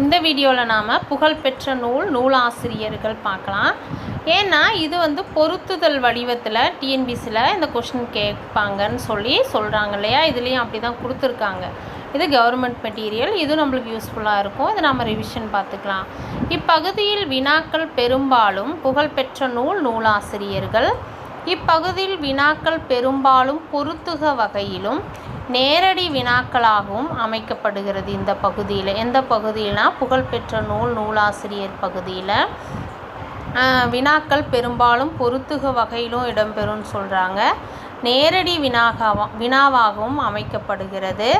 இந்த வீடியோவில் நாம் புகழ்பெற்ற நூல் நூலாசிரியர்கள் பார்க்கலாம். ஏன்னா இது வந்து பொருத்துதல் வடிவத்தில் டிஎன்பிசியில் இந்த கொஷின் கேட்பாங்கன்னு சொல்லி சொல்கிறாங்க இல்லையா? இதுலேயும் அப்படி தான் கொடுத்துருக்காங்க. இது கவர்மெண்ட் மெட்டீரியல் இது நம்மளுக்கு யூஸ்ஃபுல்லாக இருக்கும். இதை நம்ம ரிவிஷன் பார்த்துக்கலாம். இப்பகுதியில் வினாக்கள் பெரும்பாலும் புகழ்பெற்ற நூல் நூலாசிரியர்கள் இப்பகுதியில் வினாக்கள் பெரும்பாலும் பொருத்துக வகையிலும் நேரடி வினாக்களாகவும் அமைக்கப்படுகிறது இந்த பகுதியில். எந்த பகுதியில்னா புகழ்பெற்ற நூல் நூலாசிரியர் பகுதியில். வினாக்கள் பெரும்பாலும் பொருத்துக வகையிலும் இடம்பெறும்னு சொல்கிறாங்க நேரடி வினாகவா வினாவாகவும் அமைக்கப்படுகிறது.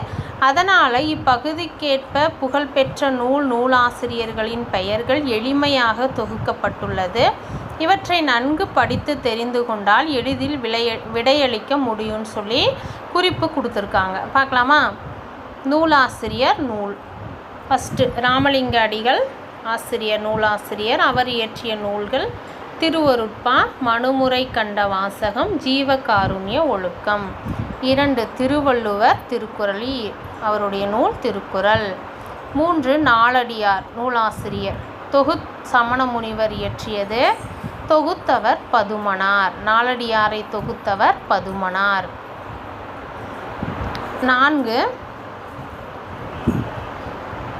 அதனால் இப்பகுதிக்கேற்ப புகழ்பெற்ற நூல் நூலாசிரியர்களின் பெயர்கள் எளிமையாக தொகுக்கப்பட்டுள்ளது. இவற்றை நன்கு படித்து தெரிந்து கொண்டால் எளிதில் விளைய விடையளிக்க முடியும்னு சொல்லி குறிப்பு கொடுத்துருக்காங்க. பார்க்கலாமா? நூலாசிரியர் நூல். ஃபஸ்ட்டு ராமலிங்க அடிகள் ஆசிரியர் நூலாசிரியர். அவர் இயற்றிய நூல்கள் திருவருட்பா மனுமுறை கண்ட வாசகம் ஜீவகாருண்ய ஒழுக்கம். இரண்டு திருவள்ளுவர் திருக்குறளி அவருடைய நூல் திருக்குறள். மூன்று நாலடியார் நூலாசிரியர். தொகுத் சமண முனிவர் இயற்றியது தொகுத்தவர் பதுமனார். நாலடியாரை தொகுத்தவர் பதுமனார். நான்கு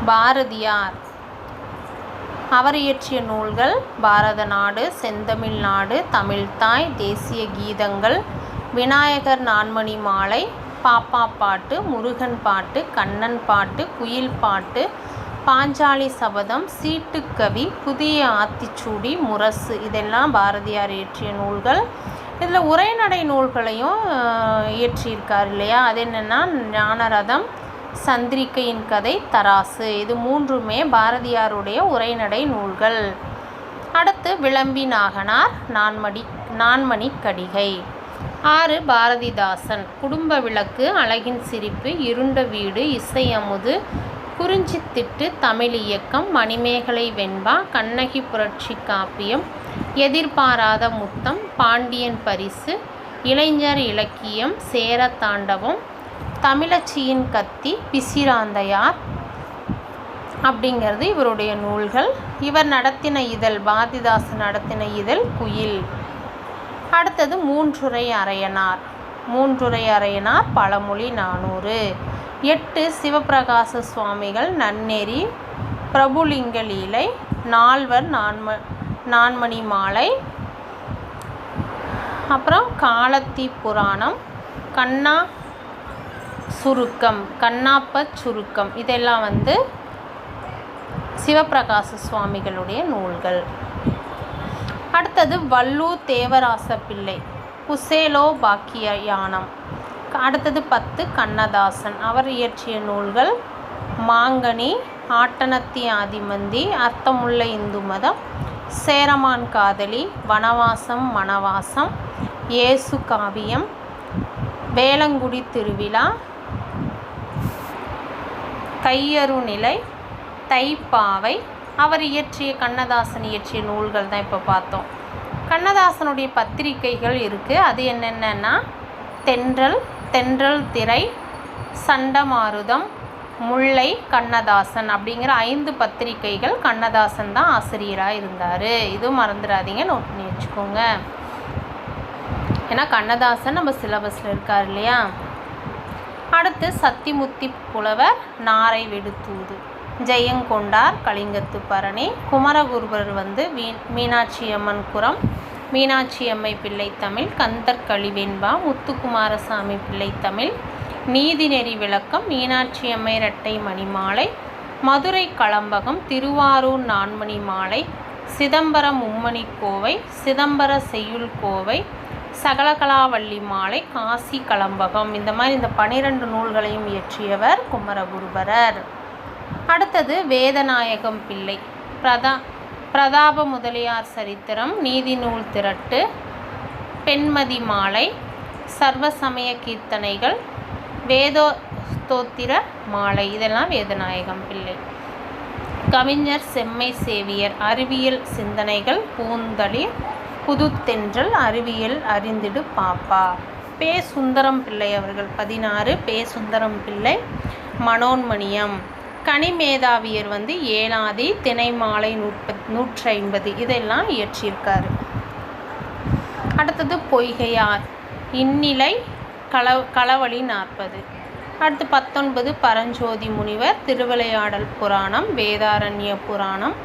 பாரதியார். அவர் இயற்றிய நூல்கள் பாரத நாடு செந்தமிழ் நாடு தமிழ்தாய் தேசிய கீதங்கள் விநாயகர் நான்மணி மாலை பாப்பா பாட்டு முருகன் பாட்டு கண்ணன் பாட்டு குயில் பாட்டு பாஞ்சாலி சபதம் சீட்டுக்கவி புதிய ஆத்திச்சூடி முரசு இதெல்லாம் பாரதியார் இயற்றிய நூல்கள். இதில் உரைநடை நூல்களையும் இயற்றியிருக்கார் இல்லையா? அது என்னென்னா ஞானரதம் சந்திரிக்கையின் கதை தராசு. இது மூன்றுமே பாரதியாருடைய உரைநடை நூல்கள். அடுத்து விளம்பி நாகனார் நான்மடி நான்மணி கடிகை. ஆறு பாரதிதாசன். குடும்ப விளக்கு அழகின் சிரிப்பு இருண்ட வீடு இசை அமுது குறிஞ்சித்திட்டு தமிழ் இயக்கம் மணிமேகலை வெண்பா கண்ணகி புரட்சி காப்பியம் எதிர்பாராத முத்தம் பாண்டியன் பரிசு இளைஞர் இலக்கியம் சேர தாண்டவம் தமிழச்சியின் கத்தி பிசிராந்தையார் அப்படிங்கிறது இவருடைய நூல்கள். இவர் நடத்தின இதழ் பாரதிதாசன் நடத்தின இதழ் குயில். அடுத்தது மூன்றுரை அரையனார். மூன்றுரை அரையனார் பழமொழி நானூறு. எட்டு சிவப்பிரகாச சுவாமிகள் நன்னெறி பிரபுலிங்க லீலை நால்வர் நான்ம நான்மணி மாலை அப்புறம் காலத்தி புராணம் கண்ணா சுருக்கம் கண்ணாப்ப சுருக்கம். இதெல்லாம் வந்து சிவப்பிரகாச சுவாமிகளுடைய நூல்கள். அடுத்தது வல்லூர் தேவராச பிள்ளை புசேலோ பாக்கிய யானம். அடுத்தது பத்து கண்ணதாசன். அவர் இயற்றிய நூல்கள் மாங்கனி ஆட்டனத்தி ஆதிமந்தி அர்த்தமுள்ள இந்து மதம் சேரமான் காதலி வனவாசம் மணவாசம் இயேசு காவியம் வேளங்குடி திருவிழா கையருநிலை தைப்பாவை. அவர் இயற்றிய கண்ணதாசன் இயற்றிய நூல்கள் தான் இப்போ பார்த்தோம். கண்ணதாசனுடைய பத்திரிகைகள் இருக்குது அது என்னென்னன்னா தென்றல் தென்றல் திரை சண்டமாருதம் முல்லை கண்ணதாசன் அப்படிங்கிற ஐந்து பத்திரிகைகள் கண்ணதாசன் தான் ஆசிரியராக இருந்தார். இதுவும் மறந்துடாதீங்க நோட் பண்ணி வச்சுக்கோங்க. ஏன்னா கண்ணதாசன் நம்ம சிலபஸில் இருக்கார் இல்லையா? அடுத்து சத்திமுத்தி புலவர் நாரை வெடுத்தூது ஜெயங்கொண்டார் கலிங்கத்து பரணி குமரகுருபர் வந்து வீ மீனாட்சி அம்மன் குரம் மீனாட்சி அம்மை பிள்ளை தமிழ் கந்தர் கழிவெண்பா முத்துக்குமாரசாமி பிள்ளை தமிழ் நீதிநெறி விளக்கம் மீனாட்சி அம்மை இரட்டை மணிமாலை மதுரை களம்பகம் திருவாரூர் நான்மணி மாலை சிதம்பரம் மும்மணி கோவை சிதம்பர செய்யுள் கோவை சகலகலாவள்ளி மாலை காசி களம்பகம் இந்த மாதிரி இந்த பனிரெண்டு நூல்களையும் இயற்றியவர் குமரகுருபரர். அடுத்தது வேதநாயகம் பிள்ளை பிரதா பிரதாப முதலியார் சரித்திரம் நீதி நூல் திரட்டு பெண்மதி மாலை சர்வசமய கீர்த்தனைகள் வேதோ ஸ்தோத்திர மாலை இதெல்லாம் வேதநாயகம் பிள்ளை. கவிஞர் செம்மை சேவியர் அறிவியல் சிந்தனைகள் பூந்தளிர் புதுத்தென்றல் அறிவியல் அறிந்திடு பாப்பா. பே. சுந்தரம் பிள்ளை அவர்கள் பதினாறு பே. சுந்தரம் பிள்ளை மனோன்மணியம். கனிமேதாவியர் வந்து ஏழாதி தினை மாலை நூற்பத் நூற்றி ஐம்பது இதெல்லாம் இயற்றியிருக்காரு. அடுத்தது பொய்கையார் இந்நிலை கள களவழி நாற்பது. அடுத்து பத்தொன்பது பரஞ்சோதி முனிவர் திருவிளையாடல் புராணம் வேதாரண்ய புராணம்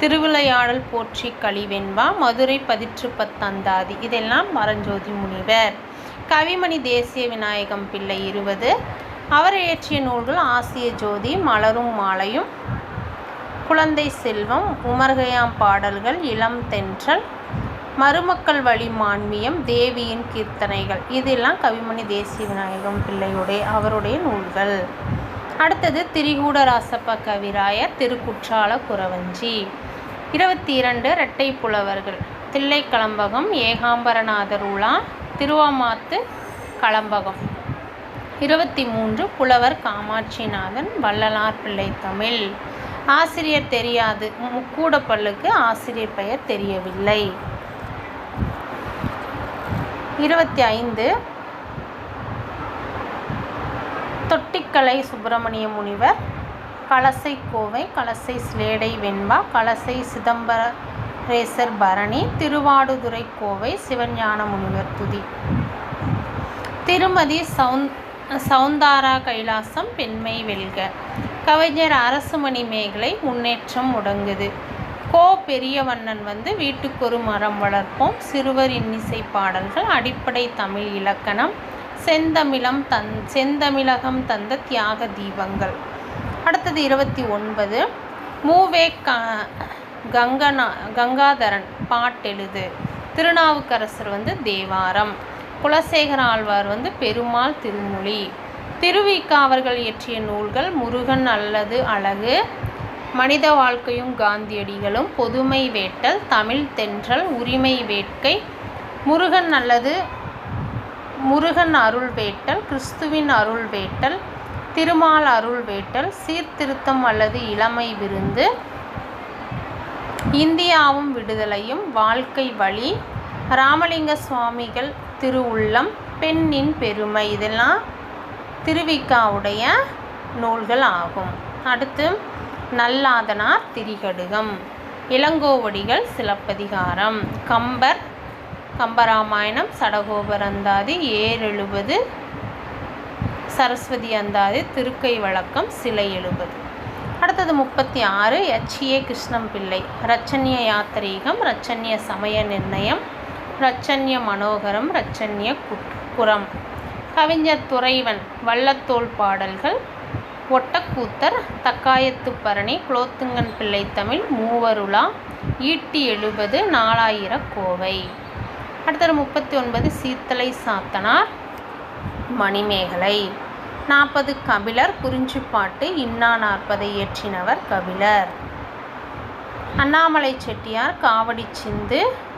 திருவிளையாடல் போற்றி கழிவெண்பா மதுரை பதிற்று பத்தந்தாதி இதெல்லாம் பரஞ்சோதி முனிவர். கவிமணி தேசிய விநாயகம் பிள்ளை இருபது அவர் இயற்றிய நூல்கள் ஆசிய ஜோதி மலரும் மாலையும். குழந்தை செல்வம் உமர்கயாம் பாடல்கள் இளம் தென்றல் மருமக்கள் வழி மான்மியம் தேவியின் கீர்த்தனைகள். இதெல்லாம் கவிமணி தேசிய விநாயகம் பிள்ளையுடைய அவருடைய நூல்கள். அடுத்தது திரிகூட ராசப்ப கவிராயர் திருக்குற்றால குறவஞ்சி. இருபத்தி இரண்டு இரட்டை புலவர்கள். தில்லை கலம்பகம் ஏகாம்பரநாதர் உலா திருவாமாத்து கலம்பகம். இருபத்தி மூன்று புலவர் காமாட்சிநாதன் வள்ளலார் பிள்ளை தமிழ். ஆசிரியர் தெரியாது. முக்கூடப்பல்லுக்கு ஆசிரியர் பெயர் தெரியவில்லை. இருபத்தி ஐந்து தொட்டிக்கலை சுப்பிரமணிய முனிவர் கலசை கோவை கலசை ஸ்லேடை வெண்பா கலசை சிதம்பரேசர் பரணி திருவாடுதுறை கோவை சிவஞான முனிவர் துதி. திருமதி சவுந் சவுந்தாரா கைலாசம் பெண்மை வெல்க. கவிஞர் அரசுமணி மேகலை முன்னேற்றம் முடங்குது. கோ பெரியவண்ணன் வந்து வீட்டுக்கொரு மரம் வளர்ப்போம். சிறுவர் இன்னிசை பாடல்கள் அடிப்படை தமிழ் இலக்கணம் செந்தமிழம் தன் செந்தமிழகம் தந்த தியாக தீபங்கள். அடுத்தது இருபத்தி ஒன்பது. மூவே க கங்கனா கங்காதரன் பாட்டெழுது. திருநாவுக்கரசர் வந்து தேவாரம். குலசேகர ஆழ்வார் வந்து பெருமாள் திருமொழி. திருவிக்காவர்கள் இயற்றிய நூல்கள் முருகன் அல்லது அழகு மனித வாழ்க்கையும் காந்தியடிகளும் பொதுமை வேட்டல் தமிழ் தென்றல் உரிமை வேட்கை முருகன் அல்லது முருகன் அருள் வேட்டல் கிறிஸ்துவின் அருள் வேட்டல் திருமால் அருள் வேட்டல் சீர்திருத்தம் அல்லது இளமை விருந்து இந்தியாவும் விடுதலையும் வாழ்க்கை வழி ராமலிங்க சுவாமிகள் திருவுள்ளம் பெண்ணின் பெருமை. இதெல்லாம் திருவிக்காவுடைய நூல்கள் ஆகும் அடுத்து நல்லாதனார் திரிகடுகம். இளங்கோவடிகள் சிலப்பதிகாரம். கம்பர் கம்பராமாயணம் சடகோபரந்தாதி ஏழெழுபது சரஸ்வதி அந்தாதி திருக்கை வழக்கம் சிலை எழுபது. அடுத்தது முப்பத்தி ஆறு எச்ஏ கிருஷ்ணம் பிள்ளை ரச்சன்ய யாத்திரீகம் ரச்சன்ய சமய நிர்ணயம் ரச்சன்ய மனோகரம் ரச்சன்ய குரம் கவிஞர் துறைவன் வள்ளத்தோல் பாடல்கள். ஒட்டக்கூத்தர் தக்காயத்துப்பரணி குலோத்துங்கன் பிள்ளை தமிழ் மூவருளா. ஈட்டி எழுபது நாலாயிர கோவை. அடுத்தது முப்பத்தி ஒன்பது சீத்தலை சாத்தனார் மணிமேகலை. நாற்பது கபிலர் குறிஞ்சிப்பாட்டு இன்னா நாற்பதை இயற்றினவர் கபிலர். அண்ணாமலை செட்டியார் காவடி சிந்து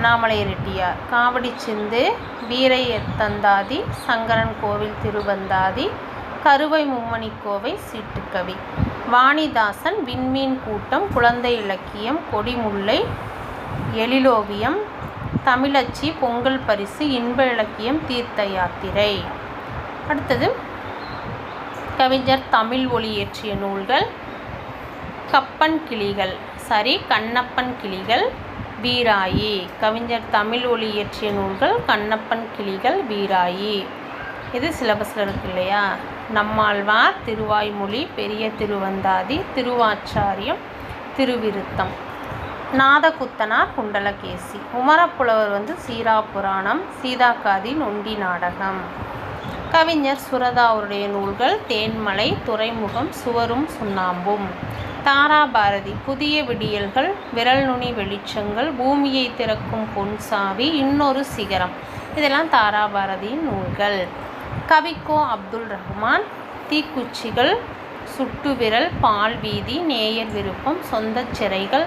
அண்ணாமலை ரெட்டியார். காவடி சிந்து வீரை தந்தாதி சங்கரன் கோவில் திருவந்தாதி கருவை மும்மணி கோவை சீட்டுக்கவி. வாணிதாசன் விண்மீன் கூட்டம் குழந்தை இலக்கியம் கொடிமுல்லை எழிலோவியம் தமிழச்சி பொங்கல் பரிசு இன்ப இலக்கியம் தீர்த்த யாத்திரை. அடுத்தது கவிஞர் தமிழ் ஒளி இயற்றிய நூல்கள் கப்பன் கிளிகள் சரி கண்ணப்பன் கிளிகள் வீராயி. கவிஞர் தமிழ் ஒளி இயற்றிய நூல்கள் கண்ணப்பன் கிளிகள் வீராயி. இது சிலபஸில் இருக்கு இல்லையா? நம்மாழ்வார் திருவாய்மொழி பெரிய திருவந்தாதி திருவாச்சாரியம் திருவிருத்தம். நாதகுத்தனார் குண்டலகேசி. உமரப்புலவர் வந்து சீரா புராணம் சீதாக்காதி நொண்டி நாடகம். கவிஞர் சுரதா அவருடைய நூல்கள் தேன்மலை துறைமுகம் சுவரும் சுண்ணாம்பும். தாரா பாரதி புதிய விடியல்கள் விரல் நுனி வெளிச்சங்கள் பூமியை திறக்கும் பொன் சாவி இன்னொரு சிகரம். இதெல்லாம் தாரா பாரதியின் நூல்கள். கவிக்கோ அப்துல் ரஹ்மான் தீக்குச்சிகள் சுட்டு விரல் பால் வீதி நேயர் விருப்பம் சொந்த சிறைகள்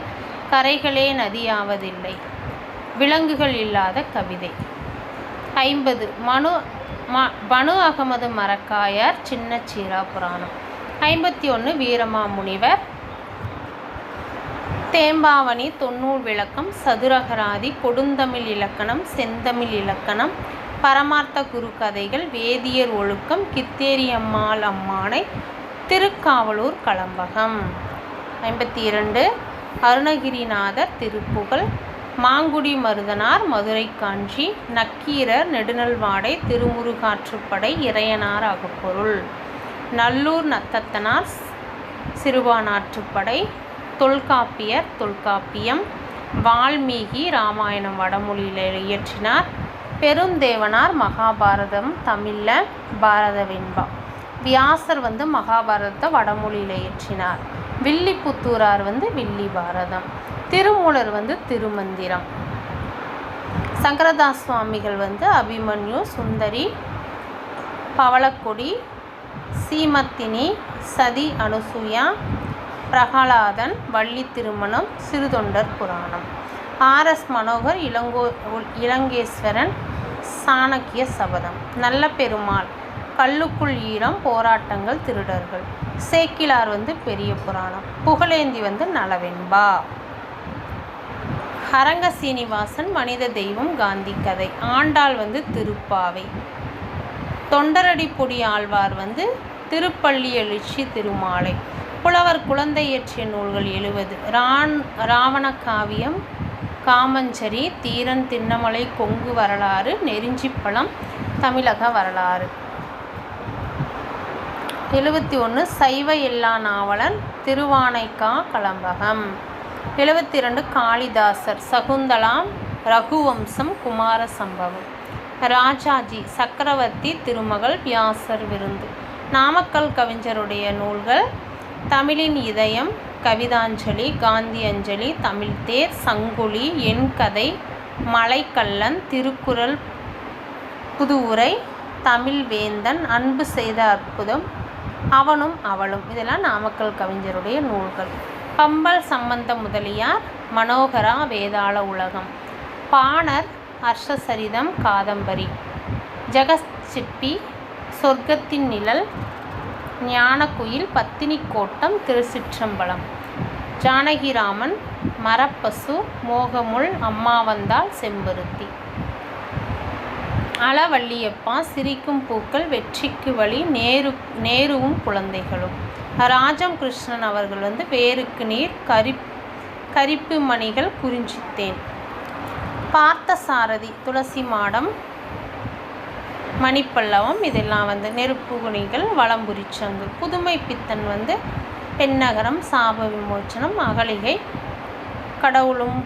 கரைகளே நதியாவதில்லை விலங்குகள் இல்லாத கவிதை. ஐம்பது மனு ம பனு அகமது மரக்காயார் சின்ன சீரா புராணம் ஐம்பத்தி ஒன்று வீரமாமுனிவர் தேம்பாவணி தொன்னூல் விளக்கம் சதுரகராதி கொடுந்தமிழ் இலக்கணம் செந்தமிழ் இலக்கணம் பரமார்த்த குரு கதைகள் வேதியர் ஒழுக்கம் கித்தேரியம்மாள் அம்மானை திருக்காவலூர் கலம்பகம். ஐம்பத்தி இரண்டு அருணகிரிநாதர் திருப்புகழ் மாங்குடி மருதனார் மதுரை காஞ்சி நக்கீரர் நெடுநல்வாடை திருமுருகாற்றுப்படை இறையனார் அகப்பொருள். நல்லூர் நத்தத்தனார் சிறுபானாற்றுப்படை தொல்காப்பியர் தொல்காப்பியம். வால்மீகி ராமாயணம் வடமொழியில் இயற்றினார். பெருந்தேவனார் மகாபாரதம் தமிழில் பாரத வெண்பா வியாசர் வந்து மகாபாரதத்தை வடமொழியில் இயற்றினார். வில்லிபுத்தூரார் வந்து வில்லி பாரதம் திருமூலர் வந்து திருமந்திரம். சங்கரதாஸ் சுவாமிகள் வந்து அபிமன்யு சுந்தரி பவளக்கொடி சீமத்தினி சதி அனுசூயா பிரகலாதன் வள்ளி திருமணம் சிறுதொண்டர் புராணம். R S Manohar Ilango Ilangeswaran Chanakya Sabatham. நல்ல பெருமாள் கல்லுக்குள் ஈரம் போராட்டங்கள் திருடர்கள். சேக்கிலார் வந்து பெரிய புராணம். புகழேந்தி வந்து நலவெண்பா. ஹரங்க சீனிவாசன் மனித தெய்வம் காந்தி கதை. ஆண்டாள் வந்து திருப்பாவை. தொண்டரடி பொடி ஆழ்வார் வந்து திருப்பள்ளி எழுச்சி திருமாலை. புலவர் குழந்தை இயற்றிய நூல்கள் எழுவது ரான் ராவண காவியம் காமஞ்சரி தீரன் திண்ணமலை கொங்கு வரலாறு நெருஞ்சிப்பழம் தமிழக வரலாறு. எழுபத்தி ஒன்று சைவ எல்லா நாவலன் திருவானைக்கா கலம்பகம். எழுபத்தி ரெண்டு காளிதாசர் சகுந்தலாம் ரகுவம்சம் குமார சம்பவம் ராஜாஜி சக்கரவர்த்தி திருமகள் வியாசர் விருந்து. நாமக்கல் கவிஞருடைய நூல்கள் தமிழின் இதயம் கவிதாஞ்சலி காந்தியஞ்சலி தமிழ்தேர் சங்குலி என் கதை மலைக்கல்லன் திருக்குறள் புதுவுரை தமிழ் வேந்தன் அன்பு செய்த அற்புதம் அவனும் அவளும். இதெல்லாம் நாமக்கல் கவிஞருடைய நூல்கள். பம்பல் சம்பந்த முதலியார் மனோகரா வேதாள உலகம். பாணர் ஹர்ஷசரிதம் காதம்பரி. ஜெகசிப்பி சொர்க்கத்தின் நிழல் ஞானக்குயில் பத்தினி கோட்டம் திருச்சிற்றம்பலம். ஜானகிராமன் மரப்பசு மோகமுள் அம்மா வந்தால் செம்பருத்தி. அளவள்ளியப்பா சிரிக்கும் பூக்கள் வெற்றிக்கு வழி நேரு நேருவும் குழந்தைகளும். ராஜம் கிருஷ்ணன் அவர்கள் வந்து வேருக்கு நீர் கரி கரிப்பு மணிகள் குறிஞ்சித்தேன். பார்த்த சாரதி துளசி மாடம் மணிப்பல்லவம் இதெல்லாம் வந்து நெருப்பு குணிகள் வளம்புரிச்சங்கு புதுமை பித்தன் வந்து பெண்ணகரம் சாப விமோச்சனம் அகலிகை கடவுளும்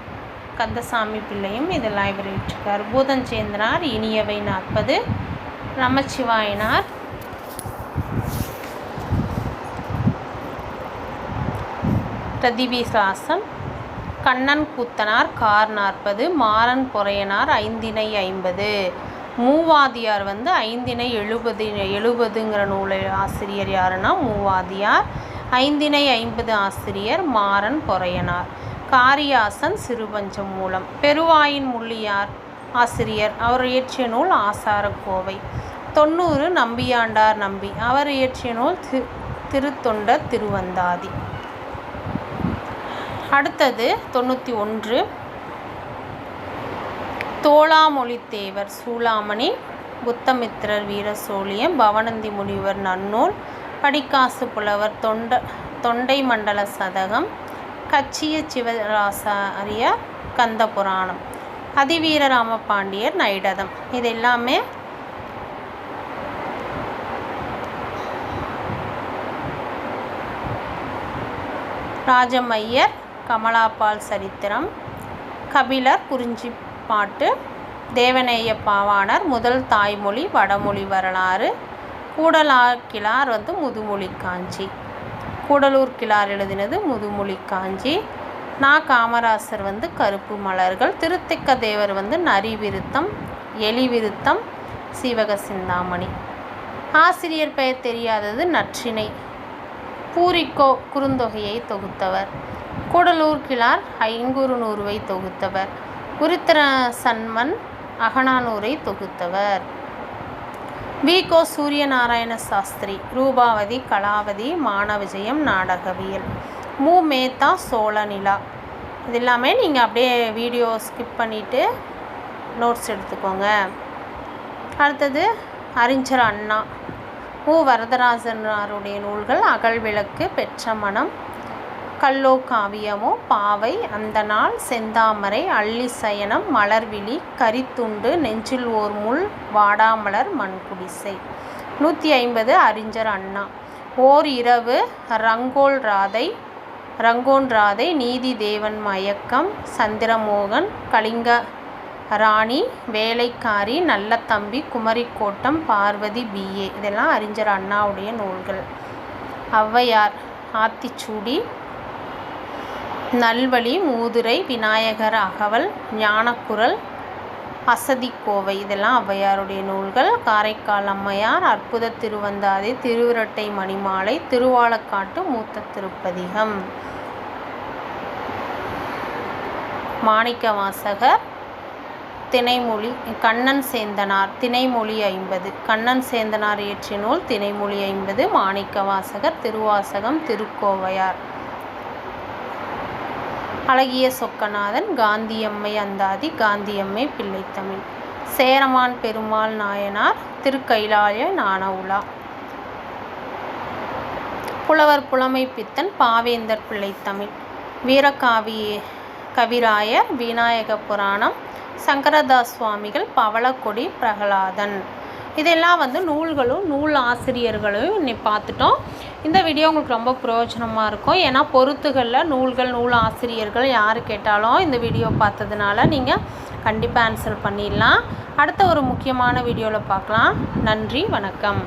கந்தசாமி பிள்ளையும் இதெல்லாம் இவர் விட்டிருக்கார் பூதஞ்சேந்திரார் இனியவை நாற்பது நமச்சிவாயனார் பிரதிபிசாசன் கண்ணன் கூத்தனார் கார் நாற்பது மாறன் பொறையனார் ஐந்தினை ஐம்பது. மூவாதியார் வந்து ஐந்தினை எழுபது எழுபதுங்கிற நூலை ஆசிரியர் யாருன்னா? மூவாதியார். ஐந்தினை ஐம்பது ஆசிரியர் மாறன் பொறையனார். காரியாசன் சிறுபஞ்சம் மூலம். பெருவாயின் முள்ளியார் ஆசிரியர். அவர் இயற்றிய நூல் ஆசாரக்கோவை. தொண்ணூறு நம்பியாண்டார் நம்பி. அவர் இயற்றிய நூல் திரு திருத்தொண்டர் திருவந்தாதி. அடுத்தது தொண்ணூற்றி ஒன்று. தோளாமொழித்தேவர் சூளாமணி புத்தமித்திரர் வீர சோழியம் பவனந்தி முனிவர் நன்னூல் படிக்காசு புலவர் தொண்ட தொண்டை மண்டல சதகம் கச்சிய சிவராசாரிய கந்த புராணம் அதிவீரராம பாண்டியர் நைடதம். இது எல்லாமே ராஜமையர் கமலாபால் சரித்திரம் கபிலர் பாட்டு தேவநேய பாவாணர் முதல் தாய்மொழி வடமொழி வரலாறு கூடலா கிழார் வந்து முதுமொழி காஞ்சி. கூடலூர் கிழார் எழுதினது முதுமொழி காஞ்சி. நா. காமராசர் வந்து கருப்பு மலர்கள். திருத்திக்க தேவர் வந்து நரி விருத்தம் எலி விருத்தம் சீவக சிந்தாமணி. ஆசிரியர் பெயர் தெரியாதது நற்றினை பூரிக்கோ குறுந்தொகையை தொகுத்தவர். கூடலூர் கிழார் ஐங்குறு நூறுவை தொகுத்தவர். உருத்திர சன்மன் அகனானூரை தொகுத்தவர். வி. கோ. சூரியநாராயண சாஸ்திரி ரூபாவதி கலாவதி மானவிஜயம் நாடகவியல். மு. மேத்தா சோழநிலா. இது எல்லாமே நீங்கள் அப்படியே வீடியோ ஸ்கிப் பண்ணிவிட்டு நோட்ஸ் எடுத்துக்கோங்க. அடுத்தது அறிஞர் அண்ணா. மு. வரதராஜனாருடைய நூல்கள் அகல்விளக்கு பெற்ற மனம் கல்லோ காவியமோ பாவை அந்த நாள் செந்தாமரை அள்ளி சயனம் மலர்விழி கரித்துண்டு நெஞ்சில் ஓர் முள் வாடாமலர் மண்குடிசை. நூற்றி ஐம்பது அறிஞர் அண்ணா. ஓர் இரவு ரங்கோல் ராதை ரங்கோன் ராதை நீதி தேவன் மயக்கம் சந்திரமோகன் கலிங்க ராணி வேலைக்காரி நல்ல தம்பி குமரிக்கோட்டம் பார்வதி பிஏ இதெல்லாம் அறிஞர் அண்ணாவுடைய நூல்கள். ஔவையார் ஆத்திச்சூடி நல்வழி மூதுரை விநாயகர் அகவல் ஞானக்குரல் அசதிக்கோவை. இதெல்லாம் ஔவையாருடைய நூல்கள். காரைக்கால் அம்மையார் அற்புத திருவந்தாதி திருவிரட்டை மணிமாலை திருவாலக்காட்டு மூத்த திருப்பதிகம். மாணிக்க வாசகர் திணைமொழி கண்ணன் சேந்தனார் திணைமொழி ஐம்பது. கண்ணன் சேந்தனார் இயற்றிய நூல் திணைமொழி ஐம்பது. மாணிக்க வாசகர் திருவாசகம் திருக்கோவையார். அழகிய சொக்கநாதன் காந்தியம்மை அந்தாதி காந்தியம்மை பிள்ளைத்தமிழ். சேரமான் பெருமாள் நாயனார் திருக்கைலாய நாணவுலா. புலவர் புலமை பித்தன் பாவேந்தர் பிள்ளைத்தமிழ். வீரகாவி கவிராயர் விநாயக புராணம். சங்கரதாஸ் சுவாமிகள் பவளக்கொடி பிரகலாதன். இதெல்லாம் வந்து நூல்களும் நூல் ஆசிரியர்களையும் இன்னைக்கு பார்த்துட்டோம். இந்த வீடியோ உங்களுக்கு ரொம்ப பிரயோஜனமாக இருக்கும். ஏன்னா பொருத்துகளில் நூல்கள் நூல் ஆசிரியர்கள் யார் கேட்டாலும் இந்த வீடியோ பார்த்ததுனால நீங்கள் கண்டிப்பாக ஆன்சர் பண்ணிடலாம். அடுத்த ஒரு முக்கியமான வீடியோவில் பார்க்கலாம். நன்றி வணக்கம்.